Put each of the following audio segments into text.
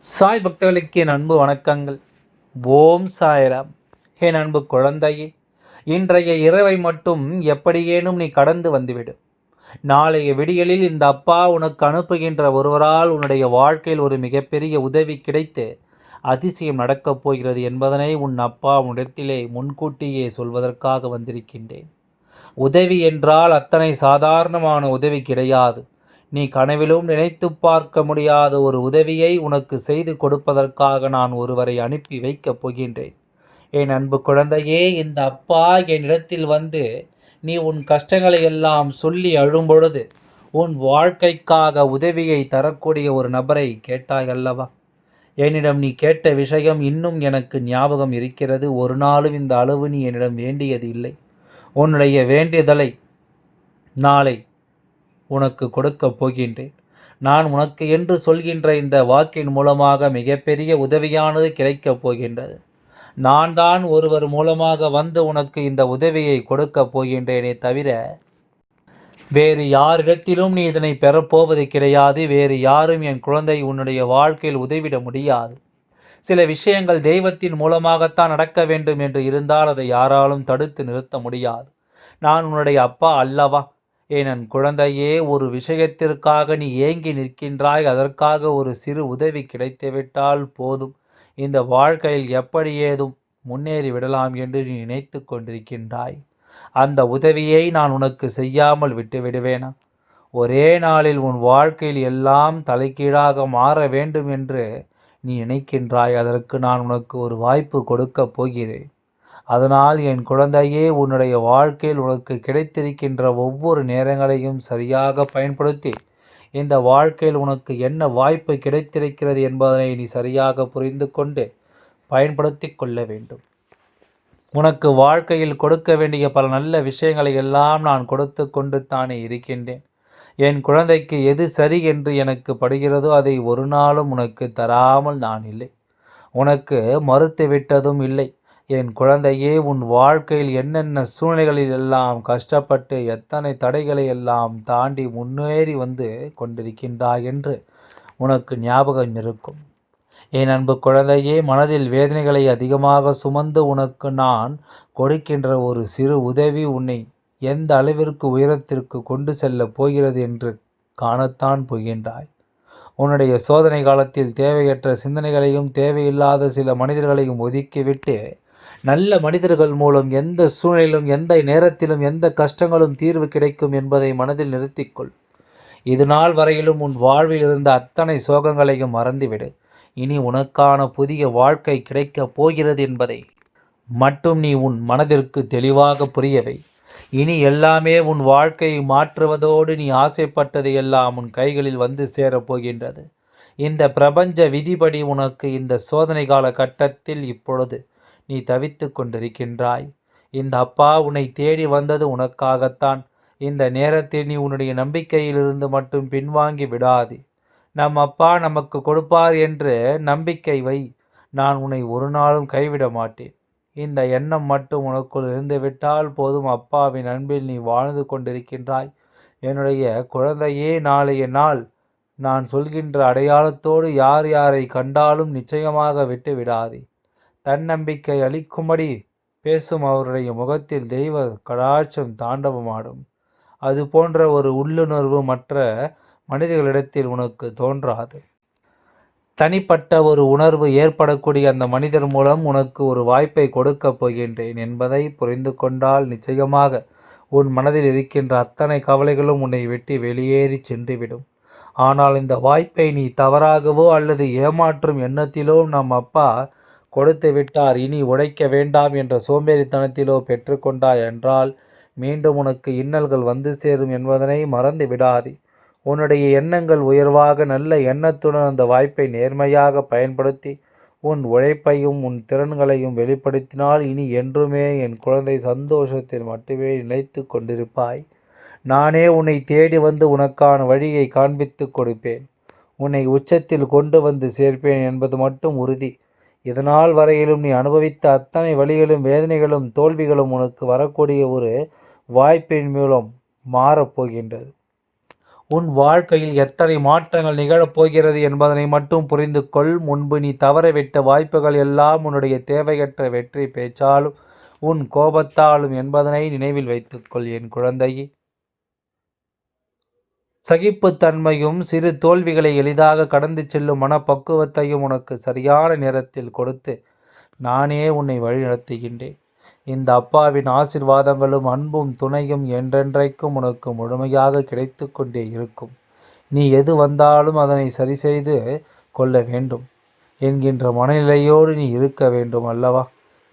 சாய் பக்தர்களுக்கு என் அன்பு வணக்கங்கள். ஓம் சாய்ராம். என் அன்பு குழந்தையே இன்றைய இரவை மட்டும் எப்படியேனும் நீ கடந்து வந்துவிடு. நாளைய விடியலில் இந்த அப்பா உனக்கு அனுப்புகின்ற ஒருவரால் உன்னுடைய வாழ்க்கையில் ஒரு மிகப்பெரிய உதவி கிடைத்து அதிசயம் நடக்கப் போகிறது என்பதனை உன் அப்பா உன்னிடத்திலே முன்கூட்டியே சொல்வதற்காக வந்திருக்கின்றேன். உதவி என்றால் அத்தனை சாதாரணமான உதவி கிடையாது. நீ கனவிலும் நினைத்து பார்க்க முடியாத ஒரு உதவியை உனக்கு செய்து கொடுப்பதற்காக நான் ஒருவரை அனுப்பி வைக்கப் போகின்றேன். என் அன்பு குழந்தையே இந்த அப்பா என்னிடத்தில் வந்து நீ உன் கஷ்டங்களை எல்லாம் சொல்லி அழும்பொழுது உன் வாழ்க்கைக்காக உதவியை தரக்கூடிய ஒரு நபரை கேட்டாய் அல்லவா? என்னிடம் நீ கேட்ட விஷயம் இன்னும் எனக்கு ஞாபகம் இருக்கிறது. ஒரு நாளும் இந்த அளவு நீ என்னிடம் வேண்டியது இல்லை. உன்னுடைய வேண்டியதலை நாளை உனக்கு கொடுக்கப் போகின்றேன். நான் உனக்கு என்று சொல்கின்ற இந்த வாக்கின் மூலமாக மிகப்பெரிய உதவியானது கிடைக்கப் போகின்றது. நான் தான் ஒருவர் மூலமாக வந்து உனக்கு இந்த உதவியை கொடுக்கப் போகின்றேனே தவிர வேறு யாரிடத்திலும் நீ இதனை பெறப்போவது கிடையாது. வேறு யாரும் என் குழந்தை உன்னுடைய வாழ்க்கையில் உதவிட முடியாது. சில விஷயங்கள் தெய்வத்தின் மூலமாகத்தான் நடக்க வேண்டும் என்று இருந்தால் அதை யாராலும் தடுத்து நிறுத்த முடியாது. நான் உன்னுடைய அப்பா அல்லவா? என் குழந்தையே ஒரு விஷயத்திற்காக நீ ஏங்கி நிற்கின்றாய் அதற்காக ஒரு சிறு உதவி கிடைத்துவிட்டால் போதும். இந்த வாழ்க்கையில் எப்படி ஏதும் முன்னேறி விடலாம் என்று நீ நினைத்து கொண்டிருக்கின்றாய். அந்த உதவியை நான் உனக்கு செய்யாமல் விட்டு விடுவேனா? ஒரே நாளில் உன் வாழ்க்கையில் எல்லாம் தலைக்கீழாக மாற வேண்டும் என்று நீ நினைக்கின்றாய். அதற்கு நான் உனக்கு ஒரு வாய்ப்பு கொடுக்கப் போகிறேன். அதனால் என் குழந்தையே உன்னுடைய வாழ்க்கையில் உனக்கு கிடைத்திருக்கின்ற ஒவ்வொரு நேரங்களையும் சரியாக பயன்படுத்தி இந்த வாழ்க்கையில் உனக்கு என்ன வாய்ப்பு கிடைத்திருக்கிறது என்பதனை நீ சரியாக புரிந்து கொண்டு பயன்படுத்தி கொள்ள வேண்டும். உனக்கு வாழ்க்கையில் கொடுக்க வேண்டிய பல நல்ல விஷயங்களை எல்லாம் நான் கொடுத்து கொண்டு தானே இருக்கின்றேன். என் குழந்தைக்கு எது சரி என்று எனக்கு படுகிறதோ அதை ஒரு நாளும் உனக்கு தராமல் நான் இல்லை. உனக்கு மறுத்து விட்டதும் இல்லை. என் குழந்தையே உன் வாழ்க்கையில் என்னென்ன சூழ்நிலைகளில் எல்லாம் கஷ்டப்பட்டு எத்தனை தடைகளை எல்லாம் தாண்டி முன்னேறி வந்து கொண்டிருக்கின்றாய் என்று உனக்கு ஞாபகம் இருக்கும். என் அன்பு குழந்தையே மனதில் வேதனைகளை அதிகமாக சுமந்து உனக்கு நான் கொடுக்கின்ற ஒரு சிறு உதவி உன்னை எந்த அளவிற்கு உயரத்திற்கு கொண்டு செல்லப் போகிறது என்று காணத்தான் போகின்றாய். உன்னுடைய சோதனை காலத்தில் தேவையற்ற சிந்தனைகளையும் தேவையில்லாத சில மனிதர்களையும் ஒதுக்கிவிட்டு நல்ல மனிதர்கள் மூலம் எந்த சூழ்நிலையிலும் எந்த நேரத்திலும் எந்த கஷ்டங்களும் தீர்வு கிடைக்கும் என்பதை மனதில் நிறுத்திக்கொள். இது நாள் வரையிலும் உன் வாழ்வில் இருந்த அத்தனை சோகங்களையும் மறந்துவிடு. இனி உனக்கான புதிய வாழ்க்கை கிடைக்கப் போகிறது என்பதை மட்டும் நீ உன் மனதிற்கு தெளிவாக புரியவை. இனி எல்லாமே உன் வாழ்க்கையை மாற்றுவதோடு நீ ஆசைப்பட்டது எல்லாம் உன் கைகளில் வந்து சேரப் போகின்றது. இந்த பிரபஞ்ச விதிப்படி உனக்கு இந்த சோதனை கால கட்டத்தில் இப்பொழுது நீ தவித்து கொண்டிருக்கின்றாய். இந்த அப்பா உன்னை தேடி வந்தது உனக்காகத்தான். இந்த நேரத்தில் நீ உன்னுடைய நம்பிக்கையிலிருந்து மட்டும் பின்வாங்கி விடாது. நம் அப்பா நமக்கு கொடுப்பார் என்று நம்பிக்கை வை. நான் உன்னை ஒரு நாளும் கைவிட மாட்டேன். இந்த எண்ணம் மட்டும் உனக்குள் இருந்துவிட்டால் போதும் அப்பாவின் அன்பில் நீ வாழ்ந்து கொண்டிருக்கின்றாய். என்னுடைய குழந்தையே நாளைய நாள் நான் சொல்கின்ற அடையாளத்தோடு யார் யாரை கண்டாலும் நிச்சயமாக விட்டு விடாதே. தன்னம்பிக்கை அளிக்கும்படி பேசும் அவருடைய முகத்தில் தெய்வ கடாட்சம் தாண்டவமாடும். அது போன்ற ஒரு உள்ளுணர்வு மற்ற மனிதர்களிடத்தில் உனக்கு தோன்றாது. தனிப்பட்ட ஒரு உணர்வு ஏற்படக்கூடிய அந்த மனிதர் மூலம் உனக்கு ஒரு வாய்ப்பை கொடுக்கப் போகின்றேன் என்பதை புரிந்து கொண்டால் நிச்சயமாக உன் மனதில் இருக்கின்ற அத்தனை கவலைகளும் உன்னை வெட்டி வெளியேறி சென்றுவிடும். ஆனால் இந்த வாய்ப்பை நீ தவறாகவோ அல்லது ஏமாற்றும் எண்ணத்திலோ நம் அப்பா கொடுத்து விட்டார். இனி உழைக்க வேண்டாம் என்ற சோம்பேறித்தனத்திலோ பெற்றுக்கொண்டாய் என்றால் மீண்டும் உனக்கு இன்னல்கள் வந்து சேரும் என்பதனை மறந்து விடாதே. உன்னுடைய எண்ணங்கள் உயர்வாக நல்ல எண்ணத்துடன் அந்த வாய்ப்பை நேர்மையாக பயன்படுத்தி உன் உழைப்பையும் உன் திறன்களையும் வெளிப்படுத்தினால் இனி என்றுமே என் குழந்தை சந்தோஷத்தில் மட்டுமே நினைத்து கொண்டிருப்பாய். நானே உன்னை தேடி வந்து உனக்கான வழியை காண்பித்து கொடுப்பேன். உன்னை உச்சத்தில் கொண்டு வந்து சேர்ப்பேன் என்பது மட்டும் உறுதி. இதனால் வரையிலும் நீ அனுபவித்த அத்தனை வழிகளும் வேதனைகளும் தோல்விகளும் உனக்கு வரக்கூடிய ஒரு வாய்ப்பின் மூலம் மாறப்போகின்றது உன் வாழ்க்கையில் எத்தனை மாற்றங்கள் நிகழப்போகிறது என்பதனை மட்டும் புரிந்து கொள் முன்பு நீ தவறவிட்ட வாய்ப்புகள் எல்லாம் உன்னுடைய தேவையற்ற வெற்றி பேச்சாலும் உன் கோபத்தாலும் என்பதனை நினைவில் வைத்துக்கொள். என் குழந்தையே சகிப்புத்தன்மையும் சிறு தோல்விகளை எளிதாக கடந்து செல்லும் மனப்பக்குவத்தையும் உனக்கு சரியான நேரத்தில் கொடுத்து நானே உன்னை வழிநடத்துகின்றேன். இந்த அப்பாவின் ஆசிர்வாதங்களும் அன்பும் துணையும் என்றென்றைக்கும் உனக்கு முழுமையாக கிடைத்து கொண்டே இருக்கும். நீ எது வந்தாலும் அதனை சரி செய்து கொள்ள வேண்டும். என்கின்ற மனநிலையோடு நீ இருக்க வேண்டும் அல்லவா?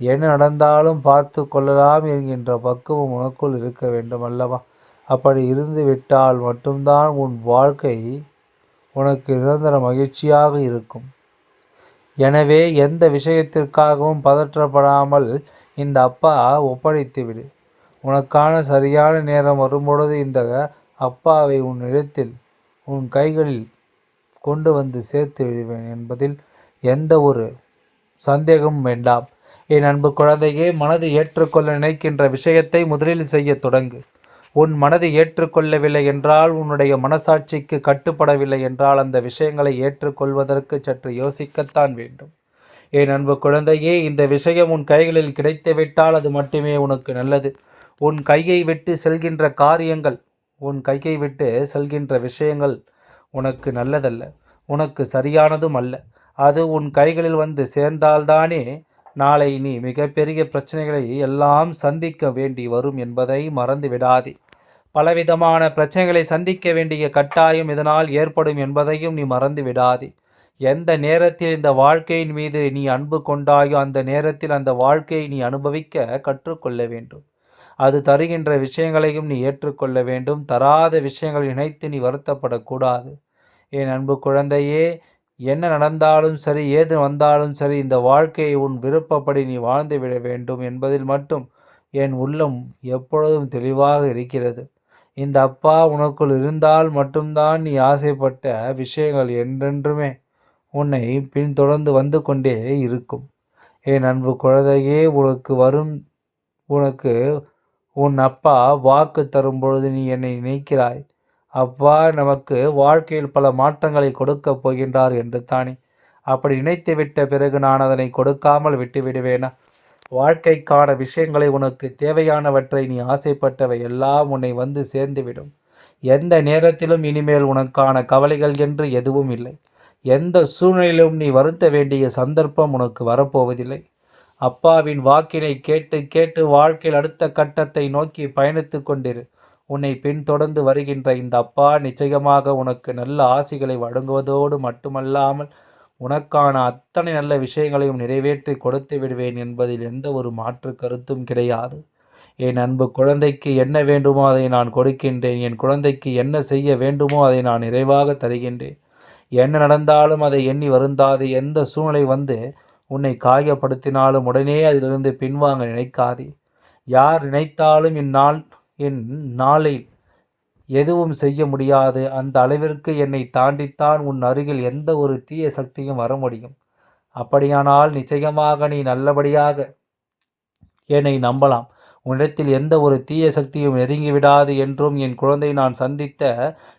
என்ன நடந்தாலும் பார்த்து கொள்ளலாம் என்கின்ற பக்குவம் உனக்குள் இருக்க வேண்டும் அல்லவா? அப்படி இருந்து விட்டால் மட்டும்தான் உன் வாழ்க்கை உனக்கு நிரந்தர மகிழ்ச்சியாக இருக்கும். எனவே எந்த விஷயத்திற்காகவும் பதற்றப்படாமல் இந்த அப்பா ஒப்படைத்து விடு. உனக்கான சரியான நேரம் வரும்பொழுது இந்த அப்பாவை உன் இடத்தில் உன் கைகளில் கொண்டு வந்து சேர்த்து விடுவேன் என்பதில் எந்த ஒரு சந்தேகமும் வேண்டாம். என் அன்பு குழந்தையே மனது ஏற்றுக்கொள்ள நினைக்கின்ற விஷயத்தை முதலில் செய்ய தொடங்கு. உன் மனது ஏற்றுக்கொள்ளவில்லை என்றால் உன்னுடைய மனசாட்சிக்கு கட்டுப்படவில்லை என்றால் அந்த விஷயங்களை ஏற்றுக்கொள்வதற்கு சற்று யோசிக்கத்தான் வேண்டும். என் அன்பு குழந்தையே இந்த விஷயம் உன் கைகளில் கிடைத்துவிட்டால் அது மட்டுமே உனக்கு நல்லது. உன் கையை விட்டு செல்கின்ற காரியங்கள் உன் கையை விட்டு செல்கின்ற விஷயங்கள் உனக்கு நல்லதல்ல. உனக்கு சரியானதும் அல்ல. அது உன் கைகளில் வந்து சேர்ந்தால்தானே நாளை நீ மிகப்பெரிய பிரச்சனைகளை எல்லாம் சந்திக்க வேண்டி வரும் என்பதை மறந்து விடாதே. பலவிதமான பிரச்சனைகளை சந்திக்க வேண்டிய கட்டாயம் இதனால் ஏற்படும் என்பதையும் நீ மறந்து விடாதே. எந்த நேரத்தில் இந்த வாழ்க்கையின் மீது நீ அன்பு கொண்டாயோ அந்த நேரத்தில் அந்த வாழ்க்கையை நீ அனுபவிக்க கற்றுக்கொள்ள வேண்டும். அது தருகின்ற விஷயங்களையும் நீ ஏற்றுக்கொள்ள வேண்டும். தராத விஷயங்களை நினைத்து நீ வருத்தப்படக்கூடாது. என் அன்பு குழந்தையே என்ன நடந்தாலும் சரி ஏது வந்தாலும் சரி இந்த வாழ்க்கையை உன் விருப்பப்படி நீ வாழ்ந்து விட வேண்டும் என்பதில் மட்டும் என் உள்ளம் எப்பொழுதும் தெளிவாக இருக்கிறது. இந்த அப்பா உனக்குள் இருந்தால் மட்டும்தான் நீ ஆசைப்பட்ட விஷயங்கள் என்றென்றுமே உன்னை பின்தொடர்ந்து வந்து கொண்டே இருக்கும். என் அன்பு குழந்தையே உனக்கு வரும் உனக்கு உன் அப்பா வாக்கு தரும் பொழுது நீ என்னை நினைக்கிறாய். அப்பா நமக்கு வாழ்க்கையில் பல மாற்றங்களை கொடுக்கப் போகின்றார் என்று தானே. அப்படி நினைத்து விட்ட பிறகு நான் அதனை கொடுக்காமல் விட்டு விடுவேனா? வாழ்க்கைக்கான விஷயங்களை உனக்கு தேவையானவற்றை நீ ஆசைப்பட்டவை எல்லாம் உன்னை வந்து சேர்ந்துவிடும். எந்த நேரத்திலும் இனிமேல் உனக்கான கவலைகள் என்று எதுவும் இல்லை. எந்த சூழ்நிலையிலும் நீ வருத்த வேண்டிய சந்தர்ப்பம் உனக்கு வரப்போவதில்லை. அப்பாவின் வாக்கினை கேட்டு கேட்டு வாழ்க்கையில் அடுத்த கட்டத்தை நோக்கி பயணித்து கொண்டிரு. உன்னை பின்தொடர்ந்து வருகின்ற இந்த அப்பா நிச்சயமாக உனக்கு நல்ல ஆசிகளை வழங்குவதோடு மட்டுமல்லாமல் உனக்கான அத்தனை நல்ல விஷயங்களையும் நிறைவேற்றி கொடுத்து விடுவேன் என்பதில் எந்த ஒரு மாற்று கருத்தும் கிடையாது. என் அன்பு குழந்தைக்கு என்ன வேண்டுமோ அதை நான் கொடுக்கின்றேன். என் குழந்தைக்கு என்ன செய்ய வேண்டுமோ அதை நான் நிறைவாக தருகின்றேன். என்ன நடந்தாலும் அதை எண்ணி வருந்தாது. எந்த சூழ்நிலை வந்து உன்னை காயப்படுத்தினாலும் உடனே அதிலிருந்து பின்வாங்க நினைக்காதே. யார் நினைத்தாலும் இந்நாள் என் நாளை எதுவும் செய்ய முடியாது. அந்த அளவிற்கு என்னை தாண்டித்தான் உன் அருகில் எந்த ஒரு தீய சக்தியும் வர முடியும். அப்படியானால் நிச்சயமாக நீ நல்லபடியாக என்னை நம்பலாம். உன்னிடத்தில் எந்த ஒரு தீய சக்தியும் நெருங்கிவிடாது என்றும் என் குழந்தை நான் சந்தித்த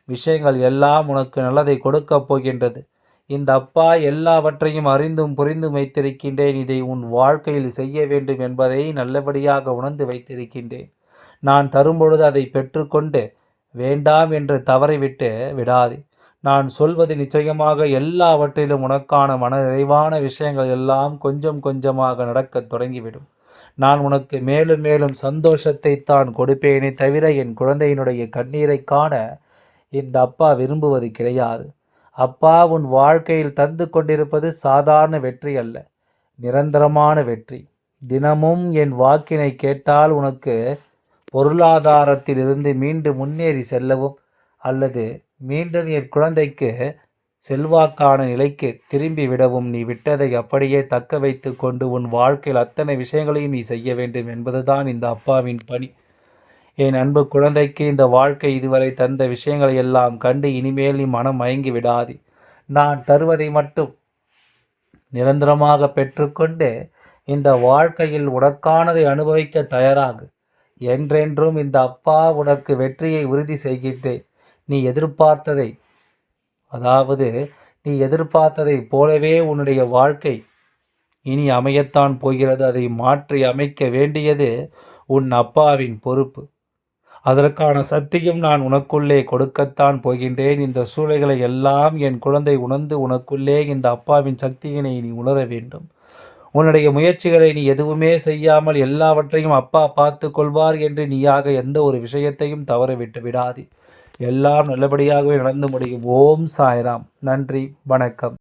விஷயங்கள் எல்லாம் உனக்கு நல்லதை கொடுக்கப் போகின்றது. இந்த அப்பா எல்லாவற்றையும் அறிந்தும் புரிந்தும் வைத்திருக்கின்றேன். இதை உன் வாழ்க்கையில் செய்ய வேண்டும் என்பதை நல்லபடியாக உணர்ந்து வைத்திருக்கின்றேன். நான் தரும்பொழுது அதை பெற்றுக்கொண்டு வேண்டாம் என்று தவறிவிட்டு விடாது. நான் சொல்வது நிச்சயமாக எல்லாவற்றிலும் உனக்கான மன நிறைவான விஷயங்கள் எல்லாம் கொஞ்சம் கொஞ்சமாக நடக்கத் தொடங்கிவிடும். நான் உனக்கு மேலும் மேலும் சந்தோஷத்தை தான் கொடுப்பேனே தவிர என் குழந்தையினுடைய கண்ணீரை காண இந்த அப்பா விரும்புவது கிடையாது. அப்பா உன் வாழ்க்கையில் தந்து கொண்டிருப்பது சாதாரண வெற்றி அல்ல நிரந்தரமான வெற்றி. தினமும் என் வாக்கினை கேட்டால் உனக்கு பொருளாதாரத்திலிருந்து மீண்டும் முன்னேறி செல்லவும் அல்லது மீண்டும் என் குழந்தைக்கு செல்வாக்கான நிலைக்கு திரும்பி விடவும் நீ விட்டதை அப்படியே தக்க வைத்து கொண்டு உன் வாழ்க்கையில் அத்தனை விஷயங்களையும் நீ செய்ய வேண்டும் என்பதுதான் இந்த அப்பாவின் பணி. என் அன்பு குழந்தைக்கு இந்த வாழ்க்கை இதுவரை தந்த விஷயங்களை எல்லாம் கண்டு இனிமேல் நீ மனம் மயங்கி விடாதே. நான் தருவதை மட்டும் நிரந்தரமாக பெற்றுக்கொண்டு இந்த வாழ்க்கையில் உனக்கானதை அனுபவிக்க தயாராகு. என்றென்றும் இந்த அப்பா உனக்கு வெற்றியை உறுதி செய்கின்றேன் நீ எதிர்பார்த்ததை அதாவது நீ எதிர்பார்த்ததை போலவே உன்னுடைய வாழ்க்கை இனி அமையத்தான் போகிறது. அதை மாற்றி அமைக்க வேண்டியது உன் அப்பாவின் பொறுப்பு. அதற்கான சக்தியும் நான் உனக்குள்ளே கொடுக்கத்தான் போகின்றேன். இந்த சூழல்களை எல்லாம் என் குழந்தை உணர்ந்து உனக்குள்ளே இந்த அப்பாவின் சக்தியினை நீ உணர வேண்டும். உன்னுடைய முயற்சிகளை நீ எதுவுமே செய்யாமல் எல்லாவற்றையும் அப்பா பார்த்து கொள்வார் என்று நீயாக எந்த ஒரு விஷயத்தையும் தவற விட்டு விடாது. எல்லாம் நல்லபடியாகவே நடந்து முடியும். ஓம் சாய்ராம். நன்றி. வணக்கம்.